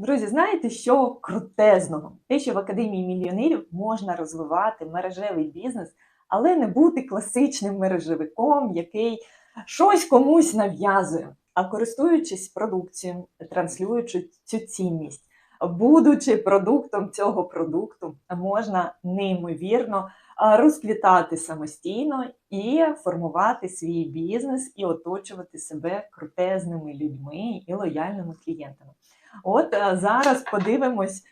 Друзі, знаєте, що крутезного? Те, що в Академії мільйонерів можна розвивати мережевий бізнес, але не бути класичним мережевиком, який щось комусь нав'язує, а користуючись продукцією, транслюючи цю цінність, будучи продуктом цього продукту, можна неймовірно розквітати самостійно і формувати свій бізнес і оточувати себе крутезними людьми і лояльними клієнтами. От е, зараз подивимось,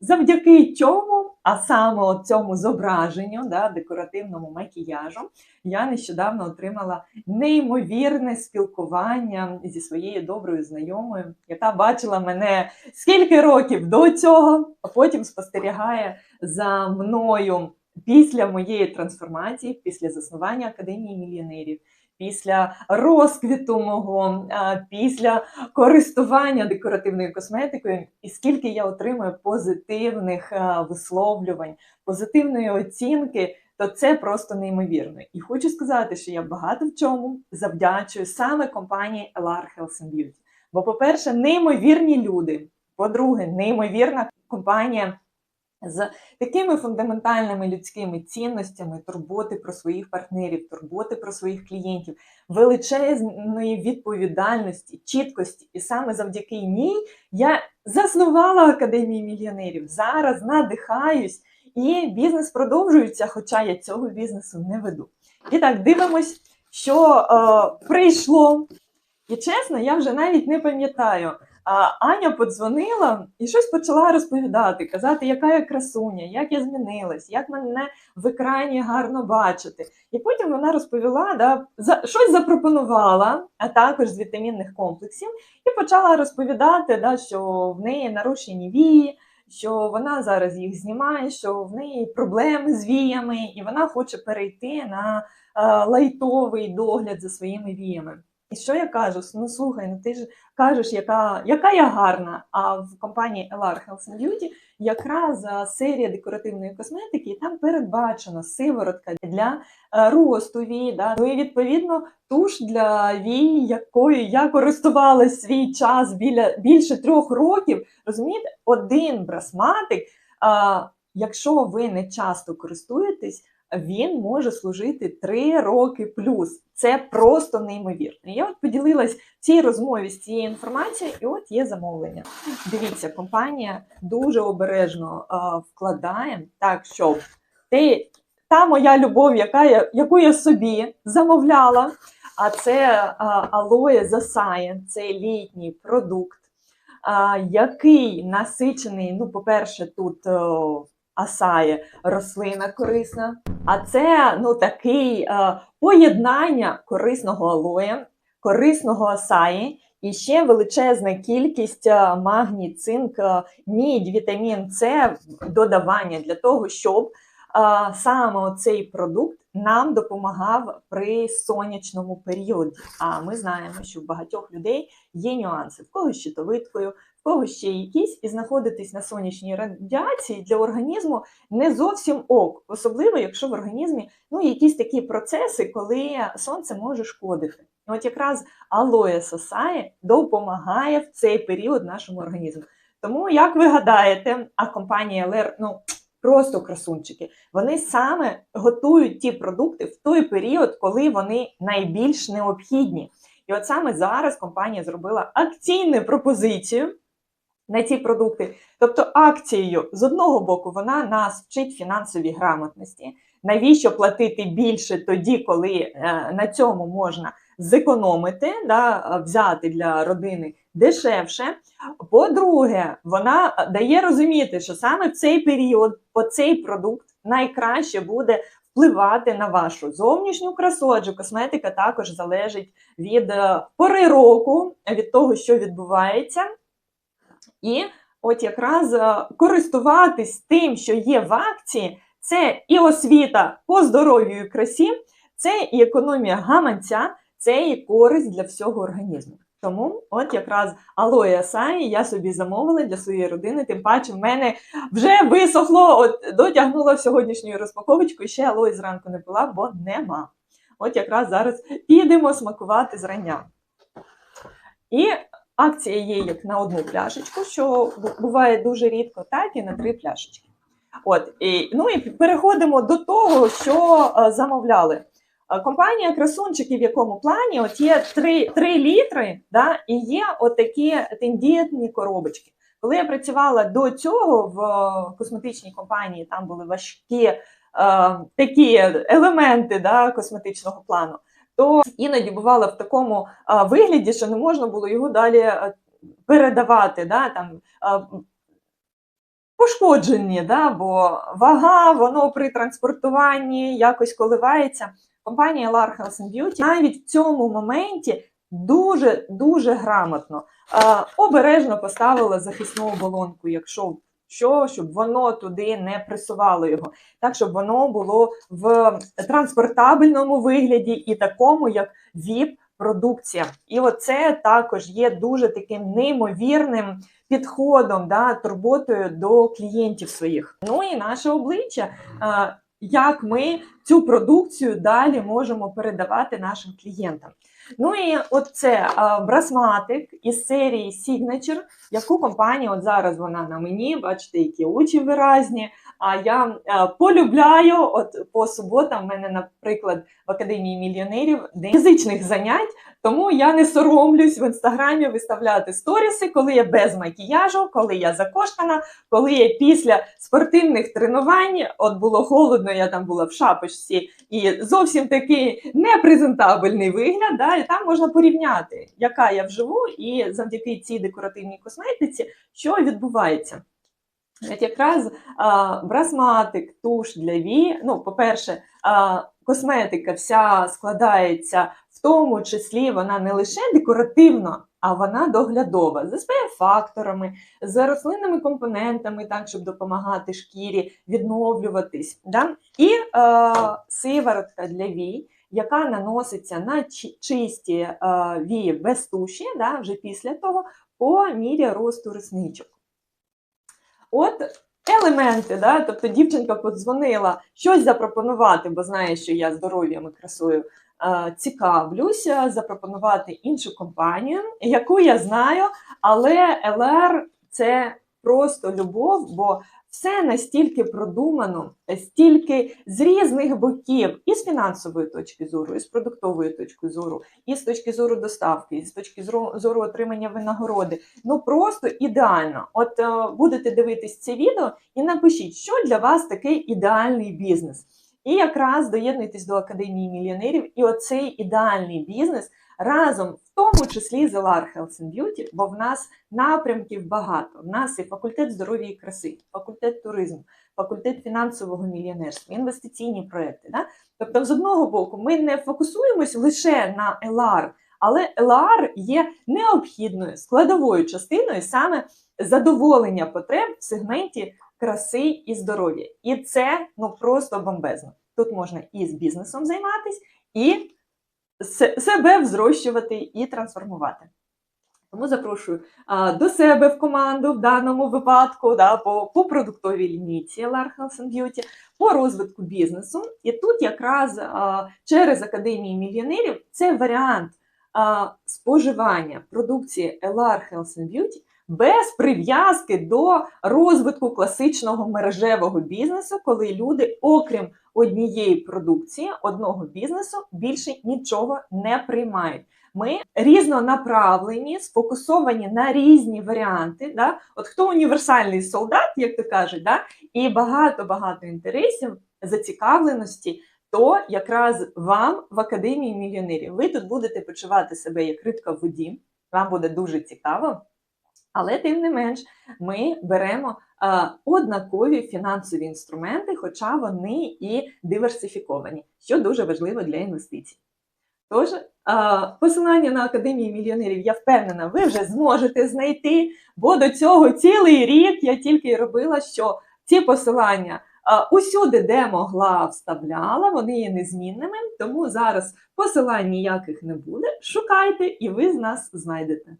завдяки чому, а саме цьому зображенню, да, декоративному макіяжу, я нещодавно отримала неймовірне спілкування зі своєю доброю знайомою, яка бачила мене скільки років до цього, а потім спостерігає за мною після моєї трансформації, після заснування Академії мільйонерів. Після розквіту мого, після користування декоративною косметикою, і скільки я отримую позитивних висловлювань, позитивної оцінки, то це просто неймовірно. І хочу сказати, що я багато в чому завдячую саме компанії LR Health and Beauty. Бо, по-перше, неймовірні люди. По-друге, неймовірна компанія з такими фундаментальними людськими цінностями, турботи про своїх партнерів, турботи про своїх клієнтів, величезної відповідальності, чіткості, і саме завдяки ній я заснувала Академію мільйонерів. Зараз надихаюсь, і бізнес продовжується, хоча я цього бізнесу не веду. І так, дивимось, що е, прийшло. І чесно, я вже навіть не пам'ятаю. А Аня подзвонила і щось почала розповідати, казати, яка я красуня, як я змінилась, як мене в екрані гарно бачити. І потім вона розповіла, да, за щось запропонувала, а також з вітамінних комплексів, і почала розповідати, да, що в неї нарушені вії, що вона зараз їх знімає, що в неї проблеми з віями, і вона хоче перейти на е, лайтовий догляд за своїми віями. І що я кажу? Ну слухай, ну ти ж кажеш, яка яка я гарна. А в компанії LR Health and Beauty якраз серія декоративної косметики, і там передбачено сиворотка для росту вій. Да? Ну і відповідно туш для вій, якою я користувалась свій час біля більше трьох років. Розумієте, один брасматик. А, Якщо ви не часто користуєтесь, він може служити 3 роки плюс. Це просто неймовірно. Я от поділилась цій розмові з цією інформацією, і от є замовлення. Дивіться, компанія дуже обережно а, вкладає так, щоб ти, та моя любов, яка я, яку я собі замовляла, а це алоє засає, це літній продукт, який насичений, ну, по-перше, тут. О, Асає рослина корисна, а це ну такий е, поєднання корисного алоя, корисного асаї і ще величезна кількість е, магній, цинк, е, мідь, вітамін С додавання для того, щоб саме цей продукт нам допомагав при сонячному періоді. А ми знаємо, що в багатьох людей є нюанси в когось щитовидкою, кого ще якісь, і знаходитись на сонячній радіації для організму не зовсім ок, особливо якщо в організмі ну, якісь такі процеси, коли сонце може шкодити. От якраз алоє сосає допомагає в цей період нашому організму. Тому, як ви гадаєте, а компанія ЛР, ну просто красунчики, вони саме готують ті продукти в той період, коли вони найбільш необхідні. І от саме зараз компанія зробила акційну пропозицію на ці продукти. Тобто акцією з одного боку вона нас вчить фінансовій грамотності. Навіщо платити більше тоді, коли е, на цьому можна зекономити, да, взяти для родини дешевше. По-друге, вона дає розуміти, що саме в цей період цей продукт найкраще буде впливати на вашу зовнішню красу, адже косметика також залежить від е, пори року, від того, що відбувається. І от якраз е, користуватись тим, що є в акції, це і освіта по здоров'ю і красі, це і економія гаманця, це і користь для всього організму. Тому, от якраз алоє асаї я собі замовила для своєї родини, тим паче в мене вже висохло, от дотягнула сьогоднішньою розпаковочкою, ще алої зранку не пила, бо нема. От якраз зараз підемо смакувати зрання. І акція є як на одну пляшечку, що буває дуже рідко, так і на три пляшечки. От, і, ну і переходимо до того, що е, замовляли. Е, Компанія красунчики в якому плані от є 3, 3 літри, да, і є отакі тендітні коробочки. Коли я працювала до цього в косметичній компанії, там були важкі е, такі елементи да, косметичного плану, то іноді бувало в такому е, вигляді, що не можна було його далі е, передавати. Да, там, е, пошкоджені, да, бо вага, воно при транспортуванні якось коливається. Компанія LAR Health and Beauty навіть в цьому моменті дуже дуже грамотно е, обережно поставила захисну оболонку, якщо що, щоб воно туди не присувало його, так щоб воно було в транспортабельному вигляді і такому, як ВІП. Продукція, і оце також є дуже таким неймовірним підходом, да, турботою до клієнтів своїх. Ну і наше обличчя, е, як ми цю продукцію далі можемо передавати нашим клієнтам. Ну і от це е, брасматик із серії Signature, яку компанія, от зараз вона на мені, бачите, які очі виразні. А я е, полюбляю, от по суботам в мене, наприклад, в Академії мільйонерів день фізичних занять, тому я не соромлюсь в інстаграмі виставляти сторіси, коли я без макіяжу, коли я закошкана, коли я після спортивних тренувань, от було холодно, я там була в шапочці, і зовсім такий непрезентабельний вигляд. Да, і там можна порівняти, яка я вживу, і завдяки цій декоративній косметиці, що відбувається. От якраз а, брасматик, туш для вій. Ну, по-перше, а, косметика вся складається тому числі, вона не лише декоративна, а вона доглядова з SPF-факторами, з рослинними компонентами, так, щоб допомагати шкірі відновлюватись. Да? І е, сиворотка для вій, яка наноситься на чисті е, вії без туші, да, вже після того, по мірі росту ресничок. От елементи, да? тобто дівчинка подзвонила щось запропонувати, бо знає, що я здоров'ям і красою цікавлюся, запропонувати іншу компанію, яку я знаю, але ЛР це просто любов, бо все настільки продумано, стільки з різних боків, і з фінансової точки зору, і з продуктової точки зору, і з точки зору доставки, і з точки зору, зору отримання винагороди. Ну просто ідеально. От е, будете дивитись це відео і напишіть, що для вас такий ідеальний бізнес. І якраз доєднуйтесь до Академії мільйонерів, і оцей ідеальний бізнес разом, в тому числі з LR Health and Beauty, бо в нас напрямків багато. В нас і факультет здоров'я і краси, факультет туризму, факультет фінансового мільйонерства, інвестиційні проекти. Да? Тобто, з одного боку, ми не фокусуємось лише на LR, але LR є необхідною складовою частиною саме задоволення потреб в сегменті краси і здоров'я. І це ну просто бомбезно. Тут можна і з бізнесом займатися, і себе взрощувати і трансформувати. Тому запрошую а, до себе в команду в даному випадку, да, по, по продуктовій лінійці LR Health and Beauty, по розвитку бізнесу. І тут якраз а, через Академії мільйонерів це варіант а, споживання продукції LR Health and Beauty без прив'язки до розвитку класичного мережевого бізнесу, коли люди, окрім однієї продукції, одного бізнесу, більше нічого не приймають. Ми різнонаправлені, сфокусовані на різні варіанти. Да? От хто універсальний солдат, як то кажуть, да? і багато-багато інтересів, зацікавленості, то якраз вам в Академії мільйонерів ви тут будете почувати себе як рибка в воді. Вам буде дуже цікаво. Але тим не менш, ми беремо е, однакові фінансові інструменти, хоча вони і диверсифіковані, що дуже важливо для інвестицій. Тож, е, посилання на Академію мільйонерів, я впевнена, ви вже зможете знайти, бо до цього цілий рік я тільки робила, що ці посилання е, усюди, де могла, вставляла, вони є незмінними, тому зараз посилань ніяких не буде. Шукайте, і ви з нас знайдете.